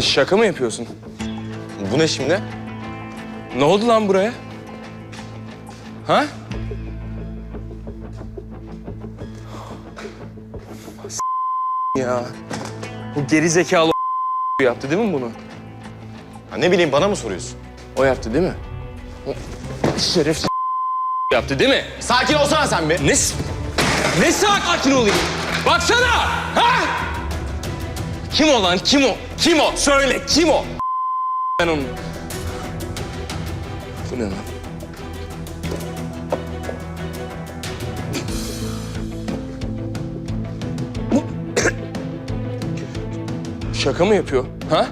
Barış şaka mı yapıyorsun? Bu ne şimdi? Ne oldu lan buraya? Ha? Ya. Bu geri zekalı yaptı değil mi bunu? Ha, ne bileyim bana mı soruyorsun? O yaptı değil mi? O şeref yaptı değil mi? Sakin olsana sen bir. Ne ne sakin olayım? Baksana! Ha? Kim o lan? Kim o? Kim o? Söyle kim o? Ben onu. Bu ne lan? Bu- Şaka mı yapıyor? Ha?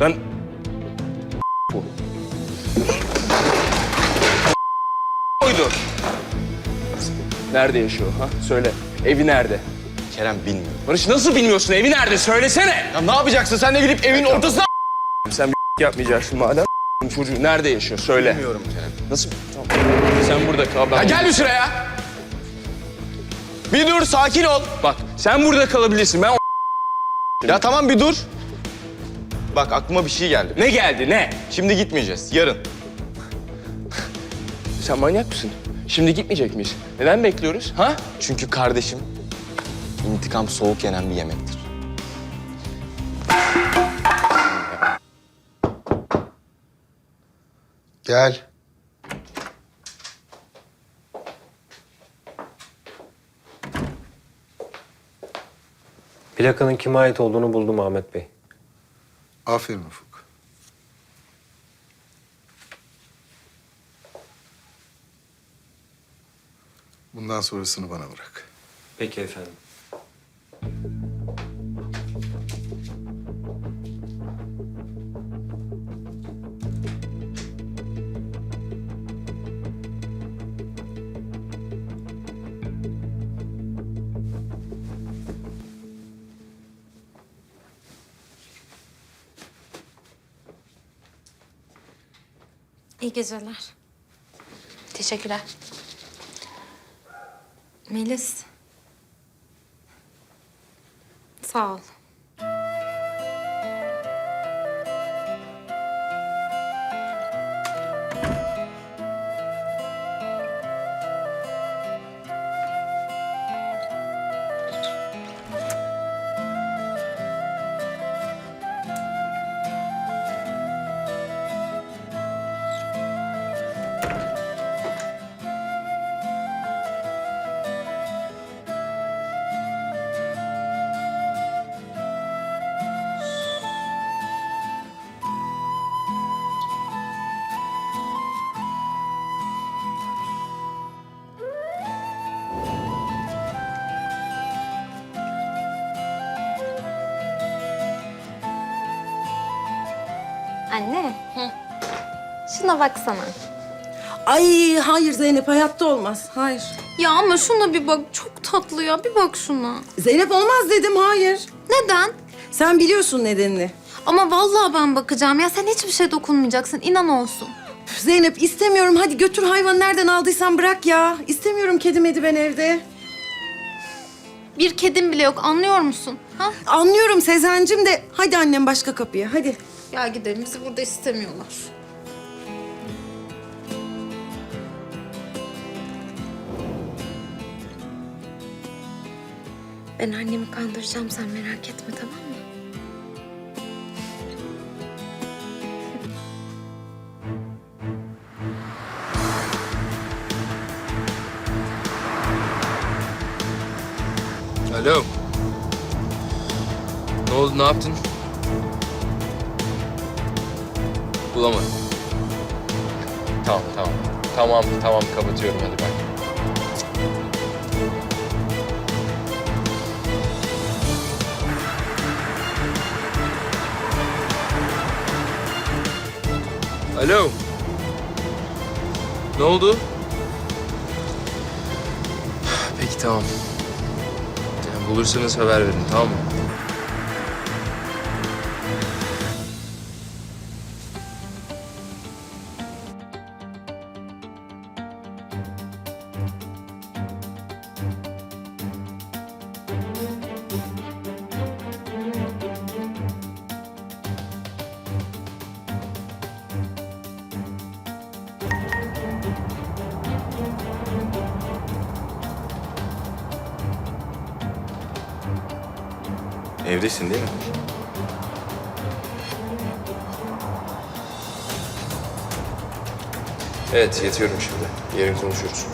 Ben... Bu. Oydu. Nerede yaşıyor ha? Söyle. Evi nerede? Kerem bilmiyorum. Barış nasıl bilmiyorsun? Evi nerede? Söylesene. Ya ne yapacaksın? Sen de gidip evin ortasına... Sen bir yapmayacaksın madem. Çocuğu nerede yaşıyor? Söyle. Bilmiyorum Kerem. Nasıl? Tamam. Sen burada kal. Ben Ya gel bir şuraya. Bir dur, sakin ol. Bak sen burada kalabilirsin. Ben Ya tamam bir dur. Bak aklıma bir şey geldi. Ne geldi ne? Şimdi gitmeyeceğiz, yarın. Sen manyak mısın? Şimdi gitmeyecek miyiz? Neden bekliyoruz? Ha? Çünkü kardeşim intikam soğuk yenen bir yemektir. Gel. Plakanın kime ait olduğunu buldum Ahmet Bey. Aferin Ufuk. Bundan sonrasını bana bırak. Peki efendim. İyi geceler. Teşekkürler. Melis. Sağ ol. Anne. Şuna baksana. Ay hayır Zeynep hayatta olmaz. Hayır. Ya ama şuna bir bak. Çok tatlı ya. Bir bak şuna. Zeynep olmaz dedim hayır. Neden? Sen biliyorsun nedenini. Ama vallahi ben bakacağım. Ya sen hiçbir şey dokunmayacaksın. İnan olsun. Üf, Zeynep istemiyorum. Hadi götür hayvanı nereden aldıysan bırak ya. İstemiyorum kedi medi ben evde. Bir kedim bile yok. Anlıyor musun? Ha? Anlıyorum Sezen'cim de hadi annem başka kapıya hadi. Ya gidelim. Bizi burada istemiyorlar. Ben annemi kandıracağım. Sen merak etme tamam mı? Alo. Ne oldu? Ne yaptın? Bulamadım. Tamam, tamam. Tamam, tamam. Kapatıyorum. Hadi bay. Alo. Ne oldu? Peki tamam. Bulursanız haber verin tamam mı? Evdesin değil mi? Evet yatıyorum şimdi. Yarın konuşuruz.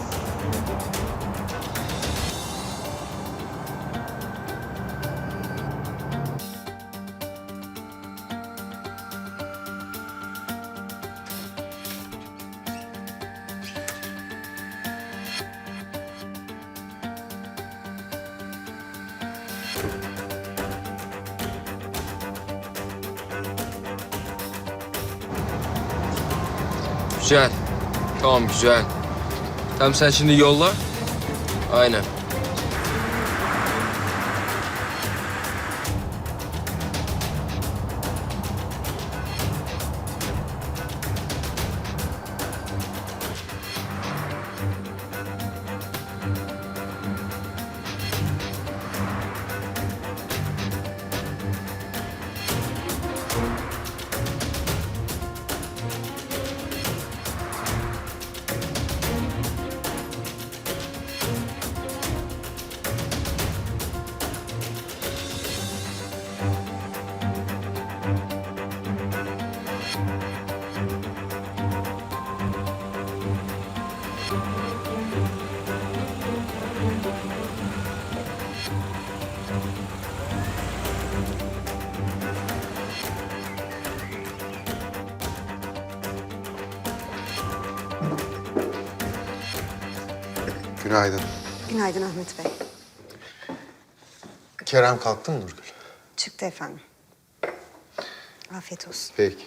Güzel. Tamam güzel. Tamam sen şimdi yolla. Aynen. Günaydın. Günaydın Ahmet Bey. Kerem kalktı mı Nurgül? Çıktı efendim. Afiyet olsun. Peki.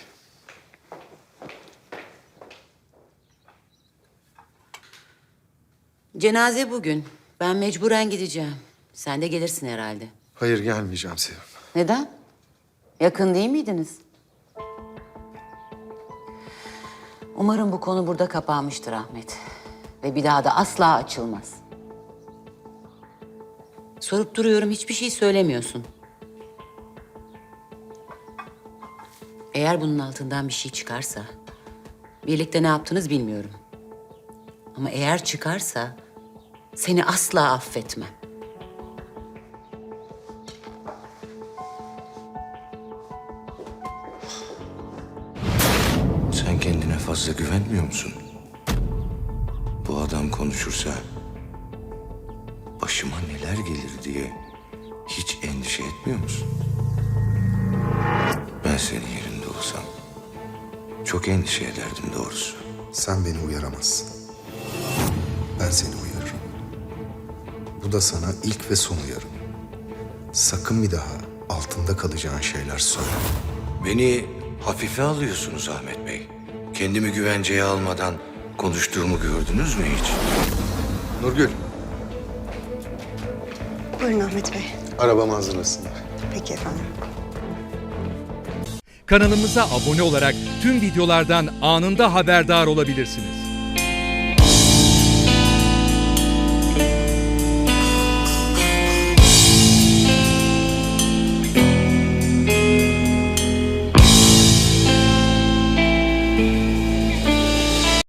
Cenaze bugün. Ben mecburen gideceğim. Sen de gelirsin herhalde. Hayır gelmeyeceğim Sevim. Neden? Yakın değil miydiniz? Umarım bu konu burada kapanmıştır Ahmet. Ve bir daha da asla açılmaz. Sorup duruyorum hiçbir şey söylemiyorsun. Eğer bunun altından bir şey çıkarsa... ...birlikte ne yaptınız bilmiyorum. Ama eğer çıkarsa... ...seni asla affetmem. Sen kendine fazla güvenmiyor musun? Konuşursa başıma neler gelir diye hiç endişe etmiyor musun? Ben senin yerinde olsam çok endişe ederdim doğrusu. Sen beni uyaramazsın. Ben seni uyarırım. Bu da sana ilk ve son uyarım. Sakın bir daha altında kalacağın şeyler söyle. Beni hafife alıyorsunuz Ahmet Bey. Kendimi güvenceye almadan konuştuğumu gördünüz mü hiç? Nurgül, Buyurun Ahmet Bey. arabamı hazırlasınlar. Peki efendim. Kanalımıza abone olarak tüm videolardan anında haberdar olabilirsiniz.